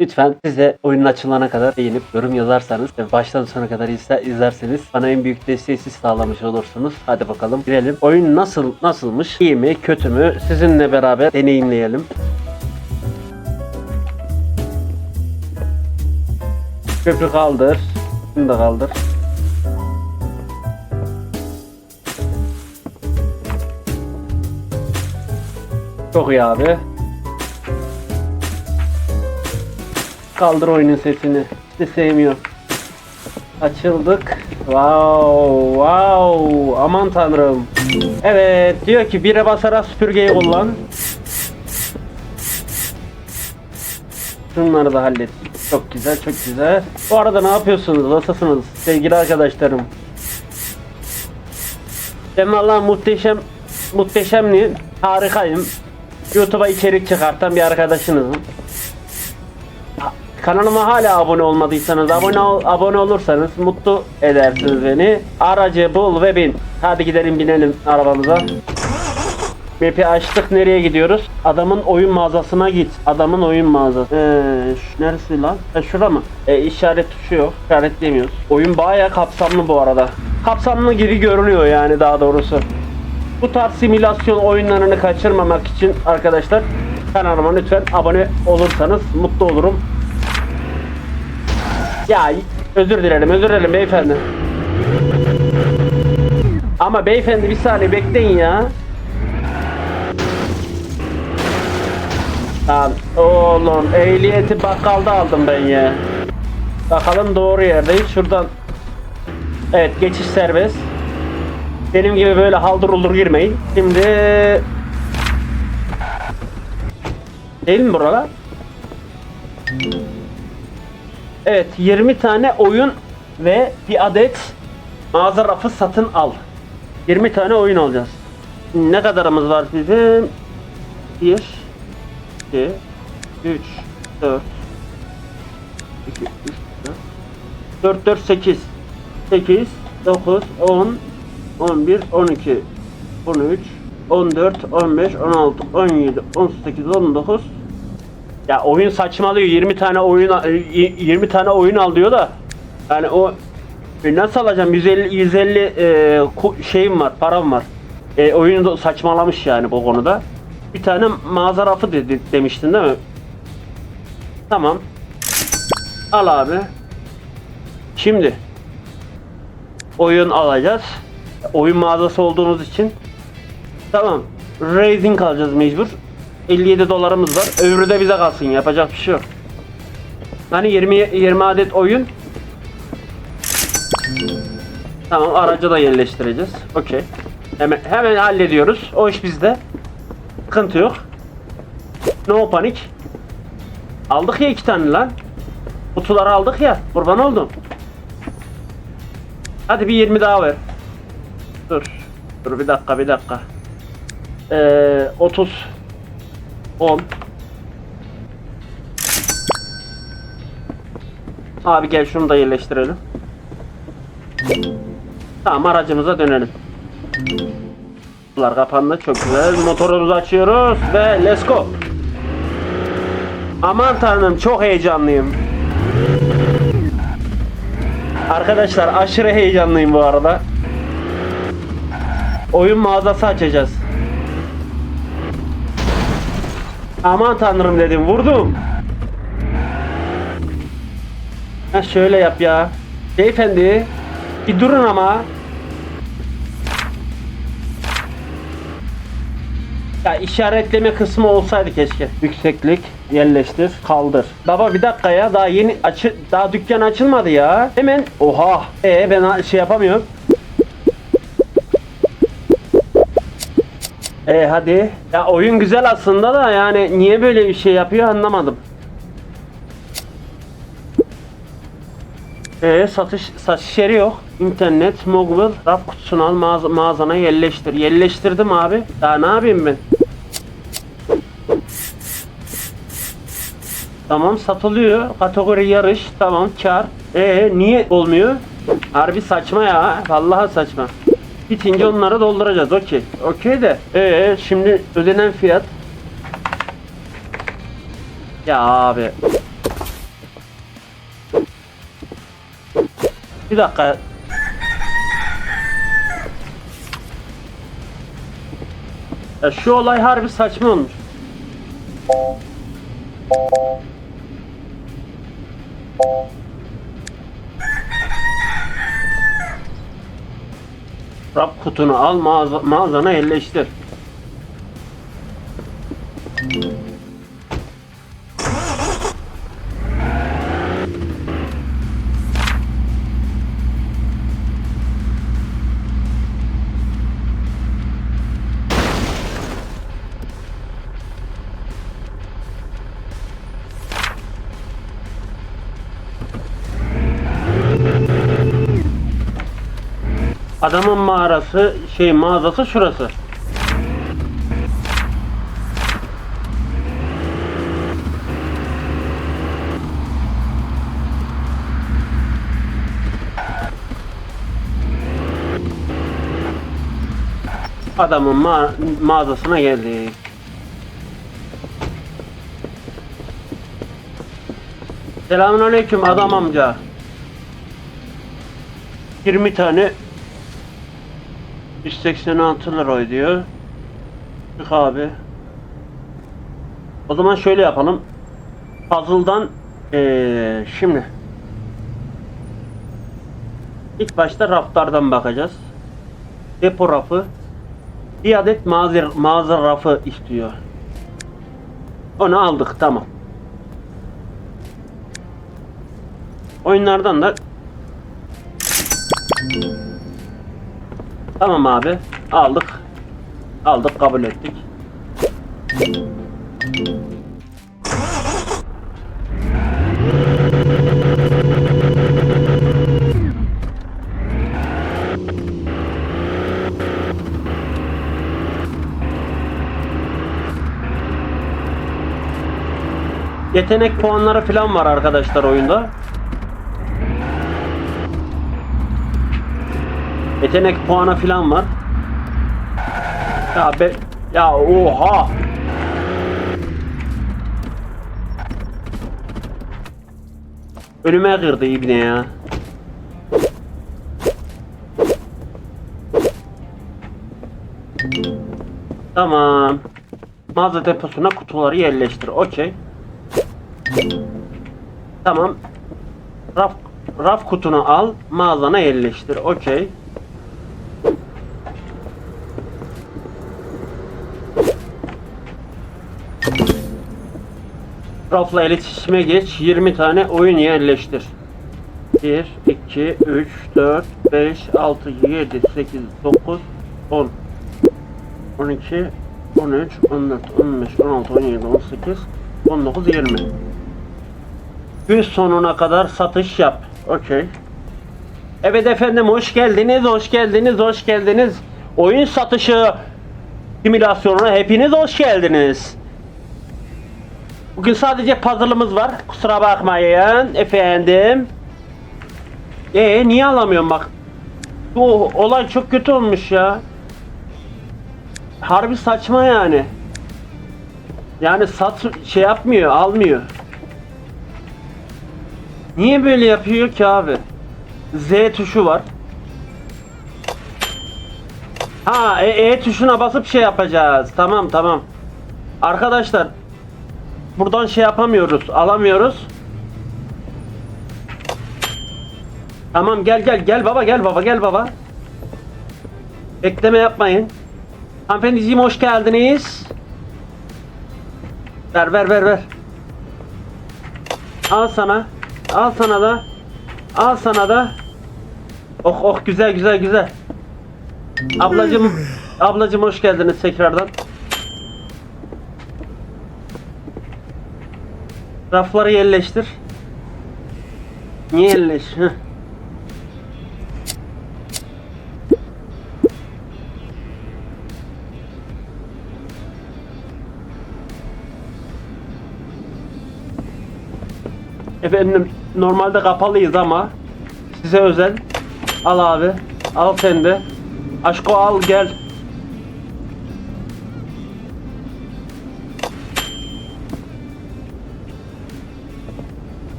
Lütfen siz de oyunun açılana kadar beğenip yorum yazarsanız ve baştan sona kadar izle, izlerseniz bana en büyük desteği siz sağlamış olursunuz. Hadi bakalım girelim. Oyun nasıl nasılmış? İyi mi kötü mü? Sizinle beraber deneyimleyelim. Köprü kaldır. Bunu da kaldır. Çok iyi abi. Kaldır oyunun sesini. Hiç sevmiyorum. Açıldık. Wow, wow. Aman tanrım. Evet, diyor ki bire basarak süpürgeyi kullan. Şunları da hallettik. Çok güzel, çok güzel. Bu arada ne yapıyorsunuz? Nasılsınız sevgili arkadaşlarım? Ben valla muhteşem, muhteşemli, harikayım. YouTube'a içerik çıkartan bir arkadaşınızım. Kanalıma hala abone olmadıysanız abone ol- abone olursanız mutlu edersiniz beni. Aracı bul ve bin. Hadi gidelim binelim arabamıza. Map'i açtık nereye gidiyoruz? Adamın oyun mağazasına git. Adamın oyun mağazası. Ee, neresi lan? E, şura mı? E, işaret tuşu yok. İşaretlemiyoruz. Oyun bayağı kapsamlı bu arada. Kapsamlı gibi görünüyor yani daha doğrusu. Bu tarz simülasyon oyunlarını kaçırmamak için arkadaşlar kanalıma lütfen abone olursanız mutlu olurum. Ya özür dilerim, özür dilerim beyefendi. Ama beyefendi bir saniye bekleyin ya. Lan oğlum ehliyeti bakkalda aldım ben ya. Bakalım doğru yerdeyiz. Şuradan Evet geçiş serbest. Benim gibi böyle haldır uldur girmeyin. Şimdi Değil mi buralar? Evet 20 tane oyun ve bir adet mağaza rafı satın al. 20 tane oyun alacağız. Ne kadarımız var bizim? 1 2 3 4 2 3 4 4 4 8 8 9 10 11 12 13 14 15 16 17 18 19 ya oyun saçmalıyor. 20 tane oyun al- y- 20 tane oyun al diyor da yani o e, nasıl alacağım? 150 150 e, şeyim var param var. E, oyunu da saçmalamış yani bu konuda. Bir tane mağaza rafı dedi, demiştin değil mi? Tamam. Al abi. Şimdi oyun alacağız. Oyun mağazası olduğumuz için. Tamam. Raising alacağız mecbur 57 dolarımız var. Öbürü de bize kalsın. Yapacak bir şey yok. Hani 20 20 adet oyun. Tamam aracı da yerleştireceğiz. Okey. Hemen hemen hallediyoruz. O iş bizde. Sıkıntı yok. No panik. Aldık ya iki tane lan. Kutuları aldık ya. Kurban oldum. Hadi bir 20 daha ver. Dur. Dur bir dakika bir dakika. Ee, 30 10 Abi gel şunu da yerleştirelim. Tamam aracımıza dönelim. Bunlar kapandı çok güzel. Motorumuzu açıyoruz ve let's go. Aman tanrım çok heyecanlıyım. Arkadaşlar aşırı heyecanlıyım bu arada. Oyun mağazası açacağız. Aman tanrım dedim vurdum. Ha şöyle yap ya. Beyefendi bir durun ama. Ya işaretleme kısmı olsaydı keşke. Yükseklik, yerleştir, kaldır. Baba bir dakika ya daha yeni açı daha dükkan açılmadı ya. Hemen oha. E ben şey yapamıyorum. E hadi. Ya oyun güzel aslında da yani niye böyle bir şey yapıyor anlamadım. E satış satış yeri yok. İnternet, mobile, raf kutusunu al mağaza, mağazana yerleştir. Yerleştirdim abi. Daha ne yapayım ben? Tamam satılıyor. Kategori yarış. Tamam kar. E niye olmuyor? Harbi saçma ya. Vallahi saçma. Bitince onları dolduracağız. Okey. Okey de. Ee, şimdi ödenen fiyat. Ya abi. Bir dakika. Ya şu olay harbi saçma olmuş. Rab kutunu al mağaza, mağazana yerleştir. Adamın mağarası, şey mağazası şurası. Adamın ma mağazasına geldik. Selamünaleyküm adam amca. 20 tane 186 lira diyor. Çık abi. O zaman şöyle yapalım. Puzzle'dan eee şimdi ilk başta raflardan bakacağız. Depo rafı bir adet mağaza, mağaza rafı istiyor. Onu aldık tamam. Oyunlardan da Tamam abi. Aldık. Aldık kabul ettik. Yetenek puanları falan var arkadaşlar oyunda. Yetenek puanı falan var. Ya be ya oha. Önüme kırdı ibne ya. Tamam. Mağaza deposuna kutuları yerleştir. Okey. Tamam. Raf raf kutunu al, mağazana yerleştir. Okey. Rafla iletişime geç. 20 tane oyun yerleştir. 1, 2, 3, 4, 5, 6, 7, 8, 9, 10, 12, 13, 14, 15, 16, 17, 18, 19, 20. Gün sonuna kadar satış yap. Okey. Evet efendim hoş geldiniz, hoş geldiniz, hoş geldiniz. Oyun satışı simülasyonuna hepiniz hoş geldiniz. Bugün sadece puzzle'ımız var. Kusura bakmayın efendim. Ee niye alamıyorum bak. Bu olay çok kötü olmuş ya. Harbi saçma yani. Yani sat şey yapmıyor, almıyor. Niye böyle yapıyor ki abi? Z tuşu var. Ha, E, e tuşuna basıp şey yapacağız. Tamam, tamam. Arkadaşlar buradan şey yapamıyoruz, alamıyoruz. Tamam gel gel gel baba gel baba gel baba. Bekleme yapmayın. Hanımefendiciğim hoş geldiniz. Ver ver ver ver. Al sana. Al sana da. Al sana da. Oh oh güzel güzel güzel. Ablacım ablacım hoş geldiniz tekrardan. Rafları yerleştir. Niye yerleş? Heh. Efendim normalde kapalıyız ama size özel. Al abi. Al sen de. Aşko al gel.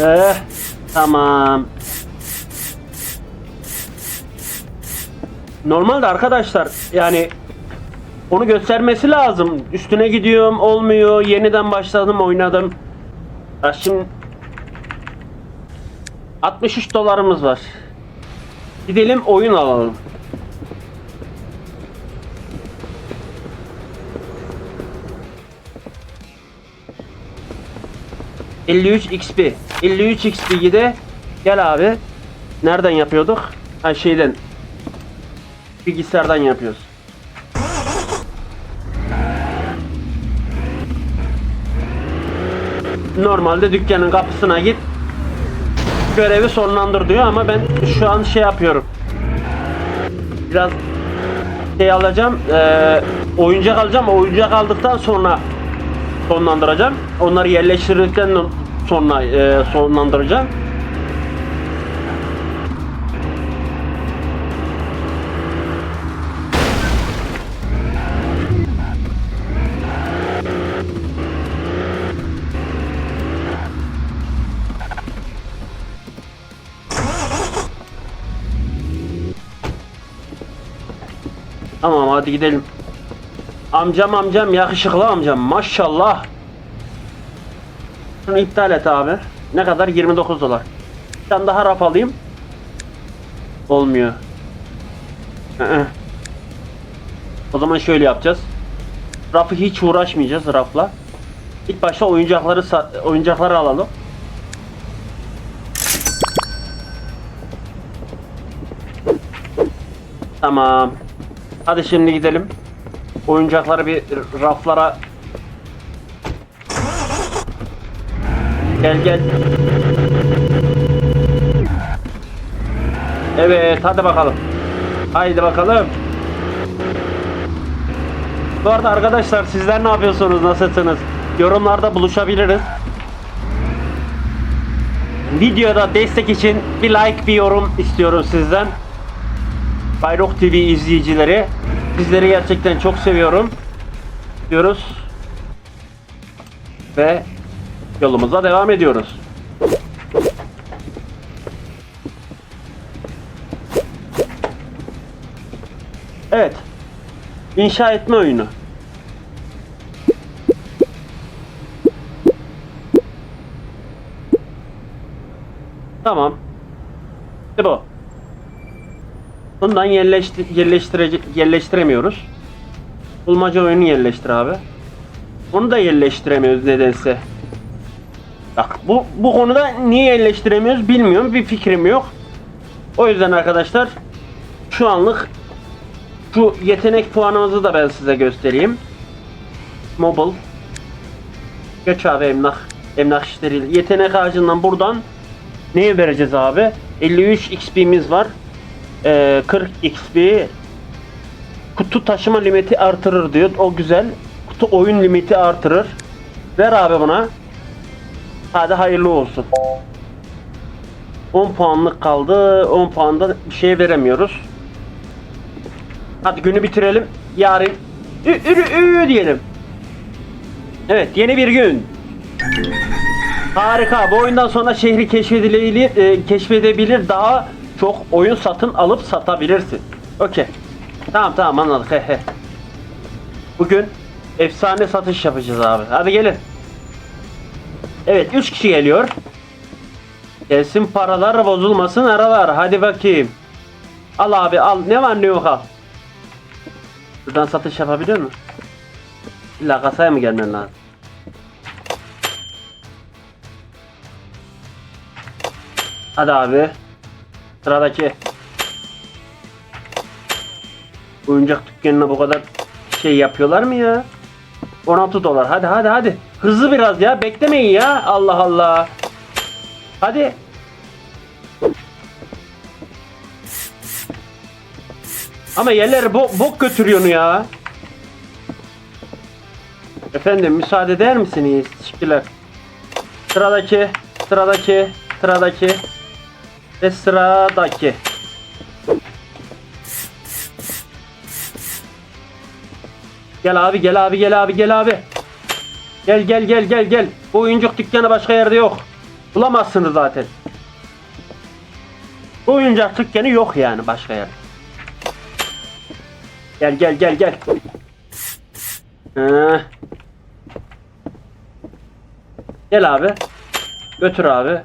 Eh, tamam. Normalde arkadaşlar yani onu göstermesi lazım. Üstüne gidiyorum olmuyor. Yeniden başladım oynadım. Ya şimdi 63 dolarımız var. Gidelim oyun alalım. ...53 XP. 53 XP'yi de... ...gel abi. Nereden yapıyorduk? Ha şeyden. Bilgisayardan yapıyoruz. Normalde dükkanın kapısına git. Görevi sonlandır diyor ama ben şu an şey yapıyorum. Biraz şey alacağım. eee, oyuncak alacağım. Oyuncak aldıktan sonra sonlandıracağım. Onları yerleştirdikten sonra eee, sonlandıracağım. Tamam hadi gidelim. Amcam amcam yakışıklı amcam maşallah. Şunu iptal et abi. Ne kadar? 29 dolar. Bir tane daha raf alayım. Olmuyor. Hı-hı. O zaman şöyle yapacağız. Rafı hiç uğraşmayacağız rafla. İlk başta oyuncakları oyuncakları alalım. Tamam. Hadi şimdi gidelim. Oyuncakları bir raflara Gel gel. Evet hadi bakalım. Haydi bakalım. Bu arada arkadaşlar sizler ne yapıyorsunuz? Nasılsınız? Yorumlarda buluşabiliriz. Videoda destek için bir like bir yorum istiyorum sizden. Bayrok TV izleyicileri. Sizleri gerçekten çok seviyorum. Diyoruz. Ve yolumuza devam ediyoruz. Evet. İnşa etme oyunu. Tamam. İşte bu. Bundan yerleştir yerleştirece yerleştiremiyoruz. Bulmaca oyunu yerleştir abi. Onu da yerleştiremiyoruz nedense. Bak bu bu konuda niye yerleştiremiyoruz bilmiyorum. Bir fikrim yok. O yüzden arkadaşlar şu anlık şu yetenek puanımızı da ben size göstereyim. Mobile. Geç abi emlak. Emlak işleri. Yetenek ağacından buradan neye vereceğiz abi? 53 XP'miz var. Ee, 40 XP kutu taşıma limiti artırır diyor. O güzel. Kutu oyun limiti artırır. Ver abi buna. Hadi hayırlı olsun. 10 puanlık kaldı. 10 puanda bir şey veremiyoruz. Hadi günü bitirelim. Yarın ü, ürü, ü diyelim. Evet yeni bir gün. Harika. Bu oyundan sonra şehri keşfedilebilir, e, keşfedebilir daha çok oyun satın alıp satabilirsin. Okey. Tamam tamam anladık. He he. Bugün efsane satış yapacağız abi. Hadi gelin. Evet 3 kişi geliyor. Gelsin paralar bozulmasın aralar. Hadi bakayım. Al abi al. Ne var ne yok al. Buradan satış yapabiliyor musun? İlla kasaya mı gelmen lazım? Hadi abi. Sıradaki. Oyuncak dükkanına bu kadar şey yapıyorlar mı ya? 16 dolar. Hadi hadi hadi. Hızlı biraz ya. Beklemeyin ya. Allah Allah. Hadi. Ama yerleri bo bok götürüyorsun ya. Efendim müsaade eder misiniz? Teşekkürler. Sıradaki, sıradaki, sıradaki ve sıradaki. Gel abi, gel abi, gel abi, gel abi. Gel gel gel gel gel. Bu oyuncak dükkanı başka yerde yok. Bulamazsınız zaten. Bu oyuncak dükkanı yok yani başka yerde. Gel gel gel gel. Heh. Gel abi. Götür abi.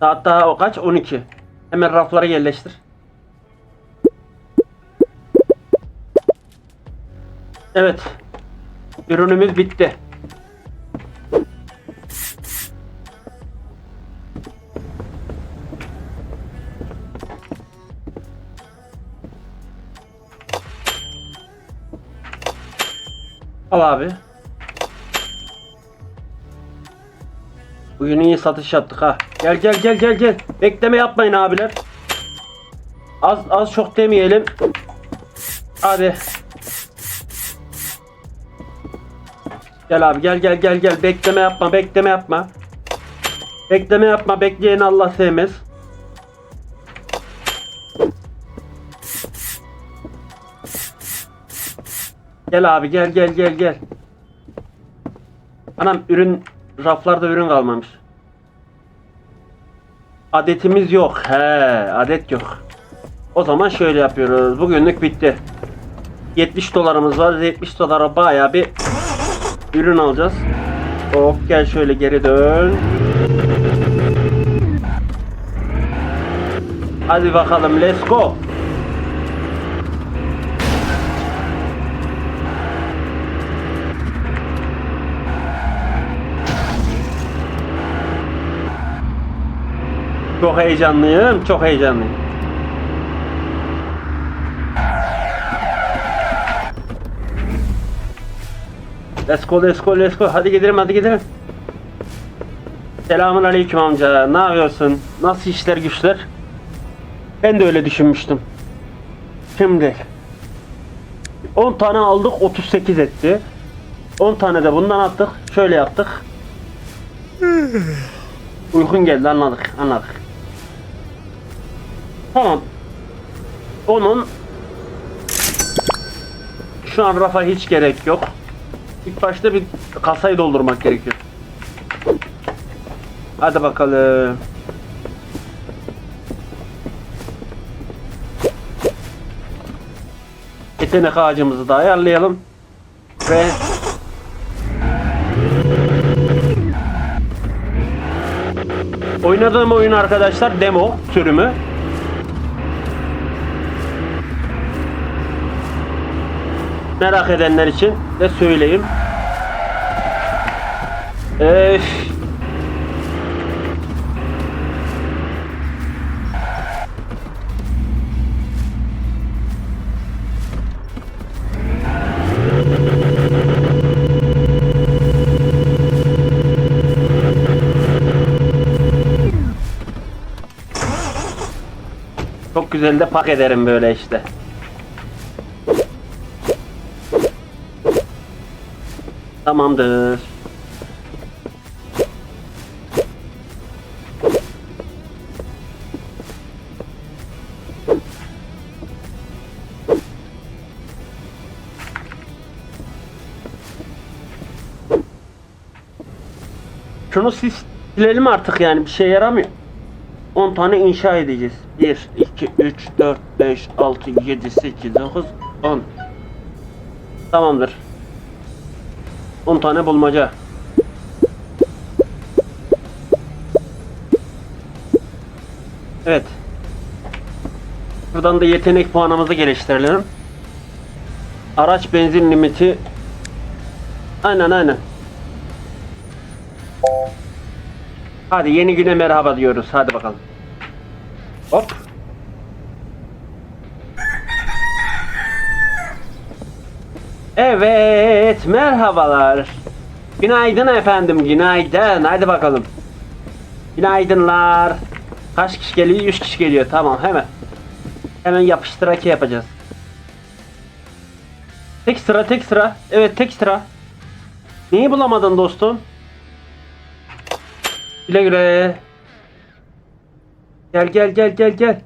Saat daha o kaç? 12. Hemen raflara yerleştir. Evet. Ürünümüz bitti. Al abi. Bugün iyi satış yaptık ha. Gel gel gel gel gel. Bekleme yapmayın abiler. Az az çok demeyelim. Hadi. Gel abi gel gel gel gel. Bekleme yapma bekleme yapma. Bekleme yapma. Bekleyen Allah sevmez. Gel abi gel gel gel gel. Anam ürün raflarda ürün kalmamış. Adetimiz yok. He, adet yok. O zaman şöyle yapıyoruz. Bugünlük bitti. 70 dolarımız var. 70 dolara bayağı bir ürün alacağız. Hop gel şöyle geri dön. Hadi bakalım let's go. Çok heyecanlıyım, çok heyecanlıyım. Let's go, let's go, let's go. Hadi gidelim, hadi gidelim. Selamun aleyküm amca. Ne yapıyorsun? Nasıl işler güçler? Ben de öyle düşünmüştüm. Şimdi 10 tane aldık 38 etti. 10 tane de bundan attık. Şöyle yaptık. Uykun geldi anladık anladık. Tamam. Onun şu an rafa hiç gerek yok. İlk başta bir kasayı doldurmak gerekiyor. Hadi bakalım. Yetenek ağacımızı da ayarlayalım. Ve Oynadığım oyun arkadaşlar demo sürümü. Merak edenler için de söyleyeyim. Öf. Çok güzel de pak ederim böyle işte. Tamamdır. Şunu siz silelim artık yani bir şey yaramıyor. 10 tane inşa edeceğiz. 1, 2, 3, 4, 5, 6, 7, 8, 9, 10. Tamamdır. 10 tane bulmaca. Evet. Buradan da yetenek puanımızı geliştirelim. Araç benzin limiti. Aynen aynen. Hadi yeni güne merhaba diyoruz. Hadi bakalım. Hop. Evet, merhabalar. Günaydın efendim, günaydın. Hadi bakalım. Günaydınlar. Kaç kişi geliyor? 100 kişi geliyor. Tamam, hemen. Hemen yapıştıraki yapacağız. Tek sıra, tek sıra. Evet, tek sıra. Neyi bulamadın dostum? Güle güle. Gel gel gel gel gel.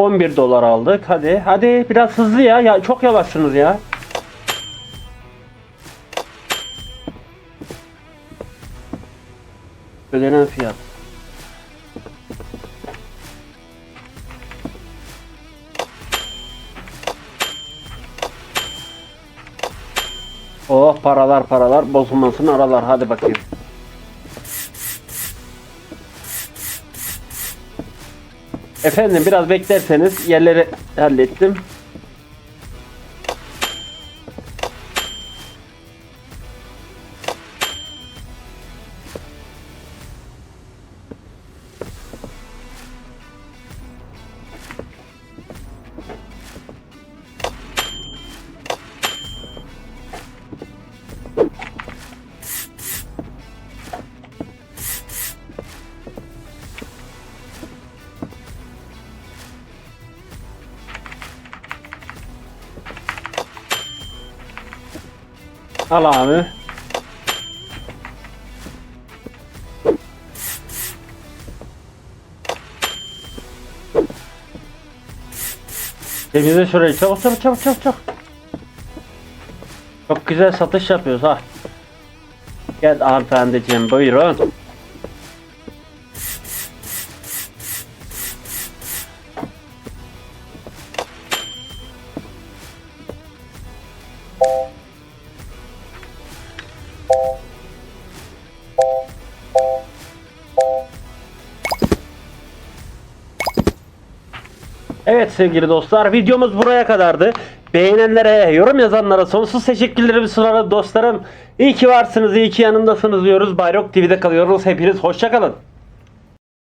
...11 dolar aldık. Hadi. Hadi biraz hızlı ya. ya çok yavaşsınız ya. Ödenen fiyat. Oh paralar paralar bozulmasın aralar hadi bakayım. Efendim biraz beklerseniz yerleri hallettim. Al abi. Temizle şurayı çabuk çabuk çabuk çabuk çabuk. Çok güzel satış yapıyoruz ha. Gel hanımefendiciğim buyurun. Sevgili dostlar videomuz buraya kadardı. Beğenenlere, yorum yazanlara sonsuz teşekkürlerimi sunarım dostlarım. İyi ki varsınız, iyi ki yanımdasınız diyoruz. Bayrok TV'de kalıyoruz. Hepiniz hoşçakalın.